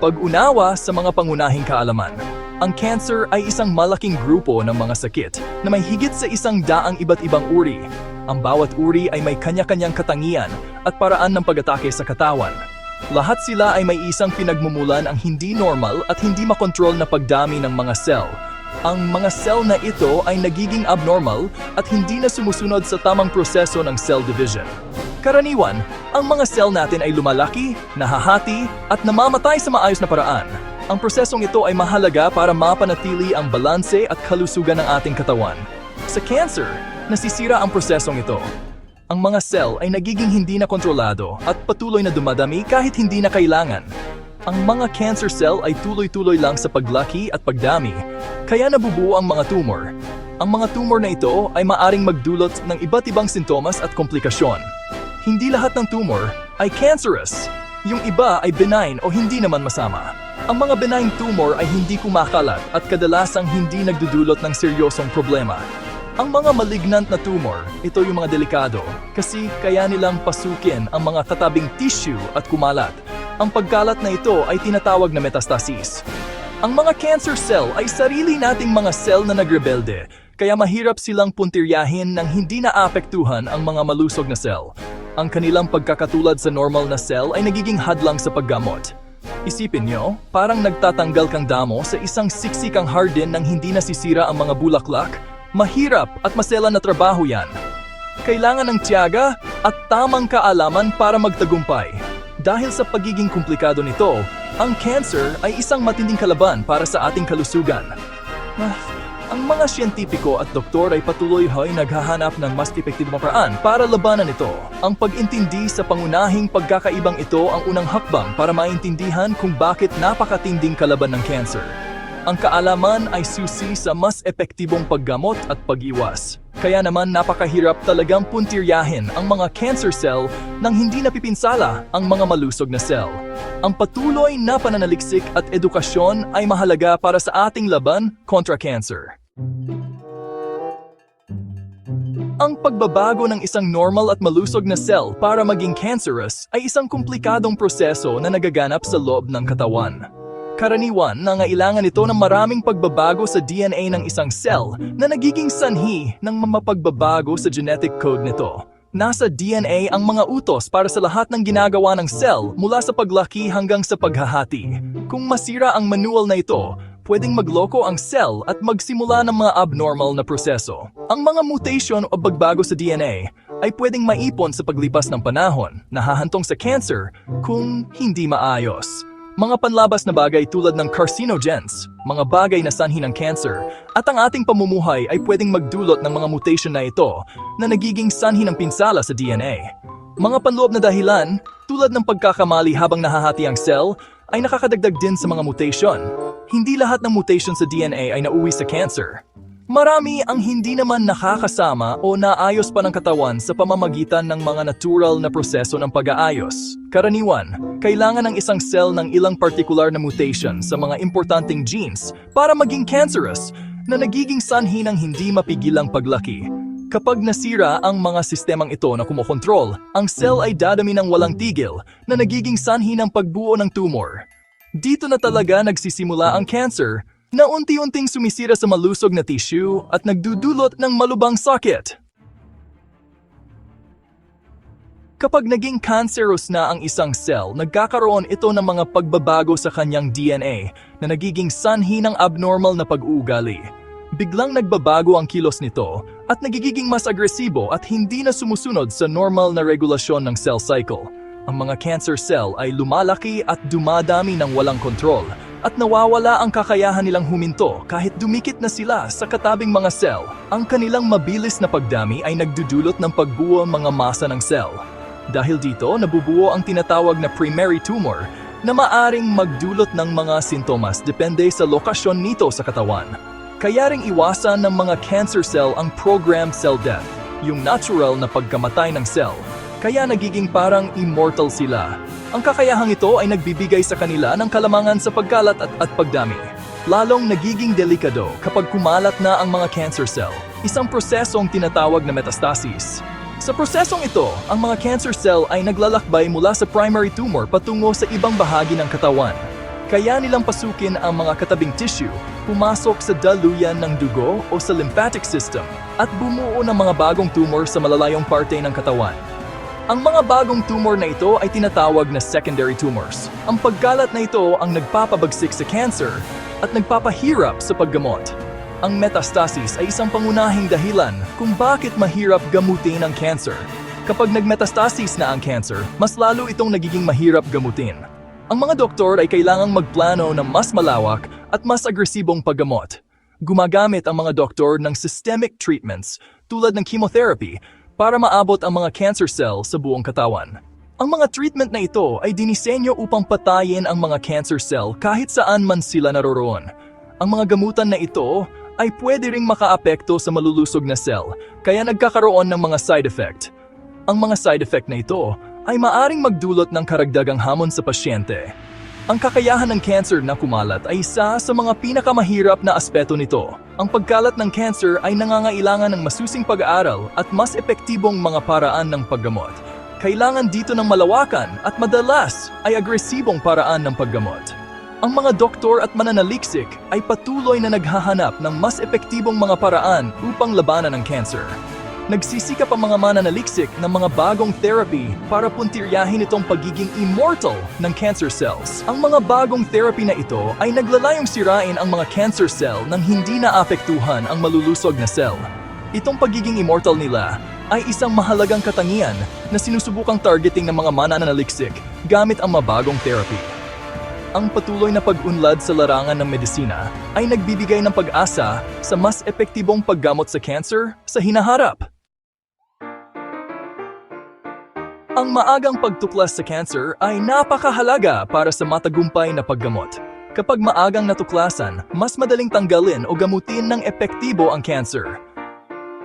Pag-unawa sa mga pangunahing kaalaman. Ang cancer ay isang malaking grupo ng mga sakit na may higit sa isang daang iba't ibang uri. Ang bawat uri ay may kanya-kanyang katangian at paraan ng pag-atake sa katawan. Lahat sila ay may isang pinagmumulan ang hindi normal at hindi makontrol na pagdami ng mga cell. Ang mga cell na ito ay nagiging abnormal at hindi na sumusunod sa tamang proseso ng cell division. Karaniwan, ang mga cell natin ay lumalaki, nahahati, at namamatay sa maayos na paraan. Ang prosesong ito ay mahalaga para mapanatili ang balanse at kalusugan ng ating katawan. Sa cancer, nasisira ang prosesong ito. Ang mga cell ay nagiging hindi na kontrolado at patuloy na dumadami kahit hindi na kailangan. Ang mga cancer cell ay tuloy-tuloy lang sa paglaki at pagdami, kaya nabubuo ang mga tumor. Ang mga tumor na ito ay maaring magdulot ng iba't ibang sintomas at komplikasyon. Hindi lahat ng tumor ay cancerous. Yung iba ay benign o hindi naman masama. Ang mga benign tumor ay hindi kumakalat at kadalasang hindi nagdudulot ng seryosong problema. Ang mga malignant na tumor, ito yung mga delikado kasi kaya nilang pasukin ang mga katabing tissue at kumalat. Ang pagkalat na ito ay tinatawag na metastasis. Ang mga cancer cell ay sarili nating mga cell na nagrebelde, kaya mahirap silang puntiryahin ng hindi naapektuhan ang mga malusog na cell. Ang kanilang pagkakatulad sa normal na cell ay nagiging hadlang sa paggamot. Isipin nyo, parang nagtatanggal kang damo sa isang siksikang hardin nang hindi nasisira ang mga bulaklak. Mahirap at masela na trabaho yan. Kailangan ng tiyaga at tamang kaalaman para magtagumpay. Dahil sa pagiging komplikado nito, ang cancer ay isang matinding kalaban para sa ating kalusugan. Ah, ang mga siyentipiko at doktor ay patuloy ay naghahanap ng mas epektibong paraan para labanan ito. Ang pag-intindi sa pangunahing pagkakaibang ito ang unang hakbang para maintindihan kung bakit napakatinding kalaban ng cancer. Ang kaalaman ay susi sa mas epektibong paggamot at pag-iwas. Kaya naman napakahirap talagang puntiryahin ang mga cancer cell nang hindi napipinsala ang mga malusog na cell. Ang patuloy na pananaliksik at edukasyon ay mahalaga para sa ating laban kontra cancer. Ang pagbabago ng isang normal at malusog na cell para maging cancerous ay isang komplikadong proseso na nagaganap sa loob ng katawan. Karaniwan, nangailangan ito ng maraming pagbabago sa DNA ng isang cell na nagiging sanhi ng mapagbabago sa genetic code nito. Nasa DNA ang mga utos para sa lahat ng ginagawa ng cell mula sa paglaki hanggang sa paghahati. Kung masira ang manual na ito, pwedeng magloko ang cell at magsimula ng mga abnormal na proseso. Ang mga mutation o pagbago sa DNA ay pwedeng maipon sa paglipas ng panahon, nahahantong sa cancer kung hindi maayos. Mga panlabas na bagay tulad ng carcinogens, mga bagay na sanhi ng cancer, at ang ating pamumuhay ay pwedeng magdulot ng mga mutation na ito na nagiging sanhi ng pinsala sa DNA. Mga panloob na dahilan, tulad ng pagkakamali habang nahahati ang cell, ay nakakadagdag din sa mga mutation. Hindi lahat ng mutation sa DNA ay nauwi sa cancer. Marami ang hindi naman nakakasama o naayos pa ng katawan sa pamamagitan ng mga natural na proseso ng pag-aayos. Karaniwan, kailangan ng isang cell ng ilang particular na mutation sa mga importanteng genes para maging cancerous na nagiging sanhi ng hindi mapigilang paglaki. Kapag nasira ang mga sistemang ito na kumokontrol, ang cell ay dadami ng walang tigil na nagiging sanhi ng pagbuo ng tumor. Dito na talaga nagsisimula ang cancer na unti-unting sumisira sa malusog na tissue at nagdudulot ng malubang sakit. Kapag naging cancerous na ang isang cell, nagkakaroon ito ng mga pagbabago sa kanyang DNA na nagiging sanhi ng abnormal na pag-uugali. Biglang nagbabago ang kilos nito at nagiging mas agresibo at hindi na sumusunod sa normal na regulasyon ng cell cycle. Ang mga cancer cell ay lumalaki at dumadami ng walang kontrol at nawawala ang kakayahan nilang huminto kahit dumikit na sila sa katabing mga cell. Ang kanilang mabilis na pagdami ay nagdudulot ng pagbuo ng mga masa ng cell. Dahil dito, nabubuo ang tinatawag na primary tumor na maaring magdulot ng mga sintomas depende sa lokasyon nito sa katawan. Kaya ring iwasan ng mga cancer cell ang programmed cell death, yung natural na pagkamatay ng cell. Kaya nagiging parang immortal sila. Ang kakayahang ito ay nagbibigay sa kanila ng kalamangan sa pagkalat at, at pagdami. Lalong nagiging delikado kapag kumalat na ang mga cancer cell, isang prosesong tinatawag na metastasis. Sa prosesong ito, ang mga cancer cell ay naglalakbay mula sa primary tumor patungo sa ibang bahagi ng katawan. Kaya nilang pasukin ang mga katabing tissue, pumasok sa daluyan ng dugo o sa lymphatic system, at bumuo ng mga bagong tumor sa malalayong parte ng katawan. Ang mga bagong tumor na ito ay tinatawag na secondary tumors. Ang pagkalat na ito ang nagpapabagsik sa cancer at nagpapahirap sa paggamot. Ang metastasis ay isang pangunahing dahilan kung bakit mahirap gamutin ang cancer. Kapag nagmetastasis na ang cancer, mas lalo itong nagiging mahirap gamutin. Ang mga doktor ay kailangang magplano ng mas malawak at mas agresibong paggamot. Gumagamit ang mga doktor ng systemic treatments tulad ng chemotherapy para maabot ang mga cancer cell sa buong katawan. Ang mga treatment na ito ay dinisenyo upang patayin ang mga cancer cell kahit saan man sila naroroon. Ang mga gamutan na ito ay pwede ring makaapekto sa malulusog na cell, kaya nagkakaroon ng mga side effect. Ang mga side effect na ito ay maaring magdulot ng karagdagang hamon sa pasyente. Ang kakayahan ng cancer na kumalat ay isa sa mga pinakamahirap na aspeto nito. Ang pagkalat ng cancer ay nangangailangan ng masusing pag-aaral at mas epektibong mga paraan ng paggamot. Kailangan dito ng malawakan at madalas ay agresibong paraan ng paggamot. Ang mga doktor at mananaliksik ay patuloy na naghahanap ng mas epektibong mga paraan upang labanan ang cancer. Nagsisikap ang mga mananaliksik ng mga bagong therapy para puntiryahin itong pagiging immortal ng cancer cells. Ang mga bagong therapy na ito ay naglalayong sirain ang mga cancer cell nang hindi naapektuhan ang malulusog na cell. Itong pagiging immortal nila ay isang mahalagang katangian na sinusubukang targeting ng mga mananaliksik gamit ang mabagong therapy. Ang patuloy na pag-unlad sa larangan ng medisina ay nagbibigay ng pag-asa sa mas epektibong paggamot sa cancer sa hinaharap. Ang maagang pagtuklas sa cancer ay napakahalaga para sa matagumpay na paggamot. Kapag maagang natuklasan, mas madaling tanggalin o gamutin ng epektibo ang cancer.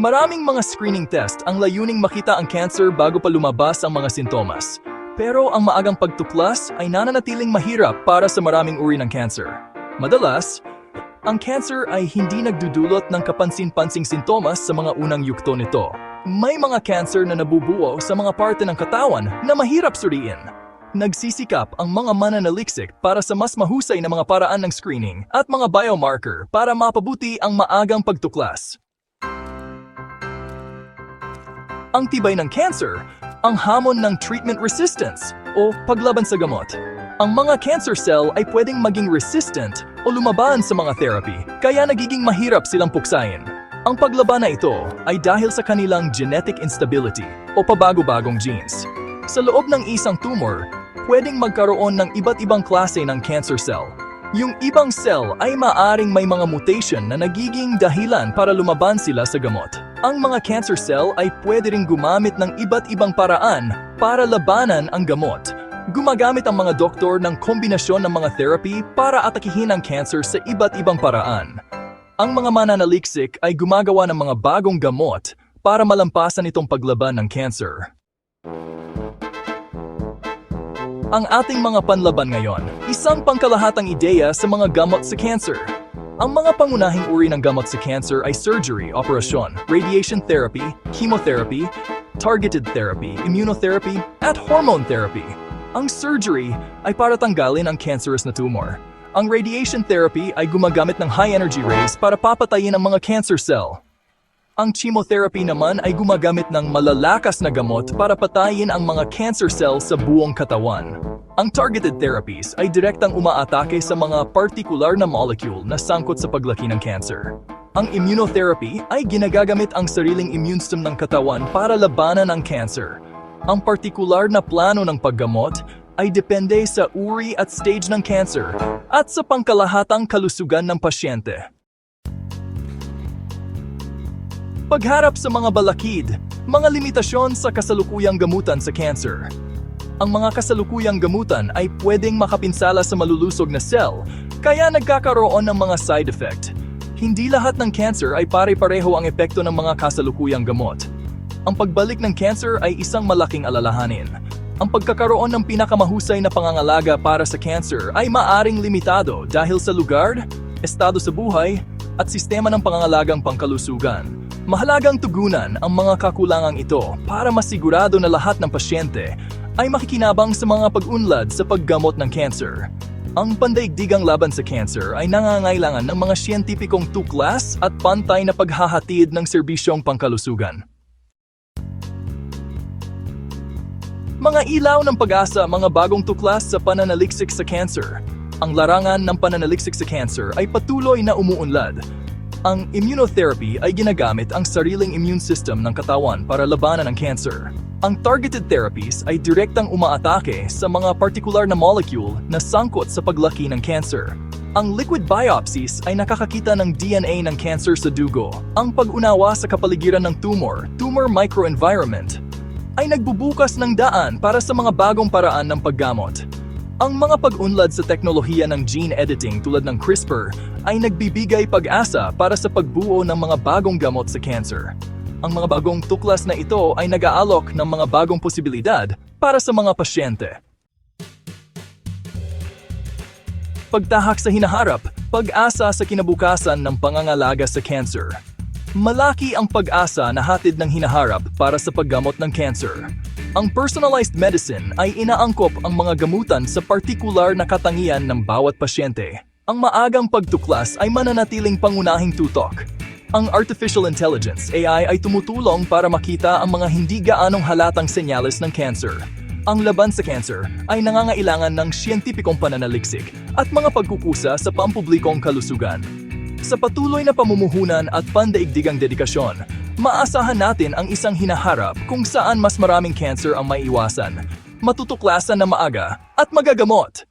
Maraming mga screening test ang layuning makita ang cancer bago pa lumabas ang mga sintomas. Pero ang maagang pagtuklas ay nananatiling mahirap para sa maraming uri ng cancer. Madalas, ang cancer ay hindi nagdudulot ng kapansin-pansing sintomas sa mga unang yukto nito. May mga cancer na nabubuo sa mga parte ng katawan na mahirap suriin. Nagsisikap ang mga mananaliksik para sa mas mahusay na mga paraan ng screening at mga biomarker para mapabuti ang maagang pagtuklas. Ang tibay ng cancer, ang hamon ng treatment resistance o paglaban sa gamot. Ang mga cancer cell ay pwedeng maging resistant o lumaban sa mga therapy, kaya nagiging mahirap silang puksain. Ang paglaban na ito ay dahil sa kanilang genetic instability o pabago-bagong genes. Sa loob ng isang tumor, pwedeng magkaroon ng iba't ibang klase ng cancer cell. Yung ibang cell ay maaring may mga mutation na nagiging dahilan para lumaban sila sa gamot. Ang mga cancer cell ay pwede ring gumamit ng iba't ibang paraan para labanan ang gamot. Gumagamit ang mga doktor ng kombinasyon ng mga therapy para atakihin ang cancer sa iba't ibang paraan. Ang mga mananaliksik ay gumagawa ng mga bagong gamot para malampasan itong paglaban ng cancer. Ang ating mga panlaban ngayon, isang pangkalahatang ideya sa mga gamot sa cancer. Ang mga pangunahing uri ng gamot sa cancer ay surgery, operasyon, radiation therapy, chemotherapy, targeted therapy, immunotherapy, at hormone therapy. Ang surgery ay para tanggalin ang cancerous na tumor. Ang radiation therapy ay gumagamit ng high-energy rays para papatayin ang mga cancer cell. Ang chemotherapy naman ay gumagamit ng malalakas na gamot para patayin ang mga cancer cells sa buong katawan. Ang targeted therapies ay direktang umaatake sa mga partikular na molecule na sangkot sa paglaki ng cancer. Ang immunotherapy ay ginagagamit ang sariling immune system ng katawan para labanan ang cancer. Ang partikular na plano ng paggamot ay depende sa uri at stage ng cancer at sa pangkalahatang kalusugan ng pasyente. Pagharap sa mga balakid, mga limitasyon sa kasalukuyang gamutan sa cancer. Ang mga kasalukuyang gamutan ay pwedeng makapinsala sa malulusog na cell, kaya nagkakaroon ng mga side effect. Hindi lahat ng cancer ay pare-pareho ang epekto ng mga kasalukuyang gamot. Ang pagbalik ng cancer ay isang malaking alalahanin. Ang pagkakaroon ng pinakamahusay na pangangalaga para sa cancer ay maaring limitado dahil sa lugar, estado sa buhay, at sistema ng pangangalagang pangkalusugan. Mahalagang tugunan ang mga kakulangang ito para masigurado na lahat ng pasyente ay makikinabang sa mga pag-unlad sa paggamot ng cancer. Ang pandaigdigang laban sa cancer ay nangangailangan ng mga siyentipikong tuklas at pantay na paghahatid ng serbisyong pangkalusugan. Mga ilaw ng pag-asa, mga bagong tuklas sa pananaliksik sa cancer. Ang larangan ng pananaliksik sa cancer ay patuloy na umuunlad. Ang immunotherapy ay ginagamit ang sariling immune system ng katawan para labanan ang cancer. Ang targeted therapies ay direktang umaatake sa mga partikular na molecule na sangkot sa paglaki ng cancer. Ang liquid biopsies ay nakakakita ng DNA ng cancer sa dugo. Ang pag-unawa sa kapaligiran ng tumor, tumor microenvironment, ay nagbubukas ng daan para sa mga bagong paraan ng paggamot. Ang mga pag-unlad sa teknolohiya ng gene editing tulad ng CRISPR ay nagbibigay pag-asa para sa pagbuo ng mga bagong gamot sa cancer. Ang mga bagong tuklas na ito ay nag-aalok ng mga bagong posibilidad para sa mga pasyente. Pagtahak sa hinaharap, pag-asa sa kinabukasan ng pangangalaga sa cancer. Malaki ang pag-asa na hatid ng hinaharap para sa paggamot ng cancer. Ang personalized medicine ay inaangkop ang mga gamutan sa partikular na katangian ng bawat pasyente. Ang maagang pagtuklas ay mananatiling pangunahing tutok. Ang artificial intelligence AI ay tumutulong para makita ang mga hindi gaanong halatang senyales ng cancer. Ang laban sa cancer ay nangangailangan ng siyentipikong pananaliksik at mga pagkukusa sa pampublikong kalusugan. Sa patuloy na pamumuhunan at pandaigdigang dedikasyon, maasahan natin ang isang hinaharap kung saan mas maraming cancer ang maiiwasan, matutuklasan na maaga at magagamot.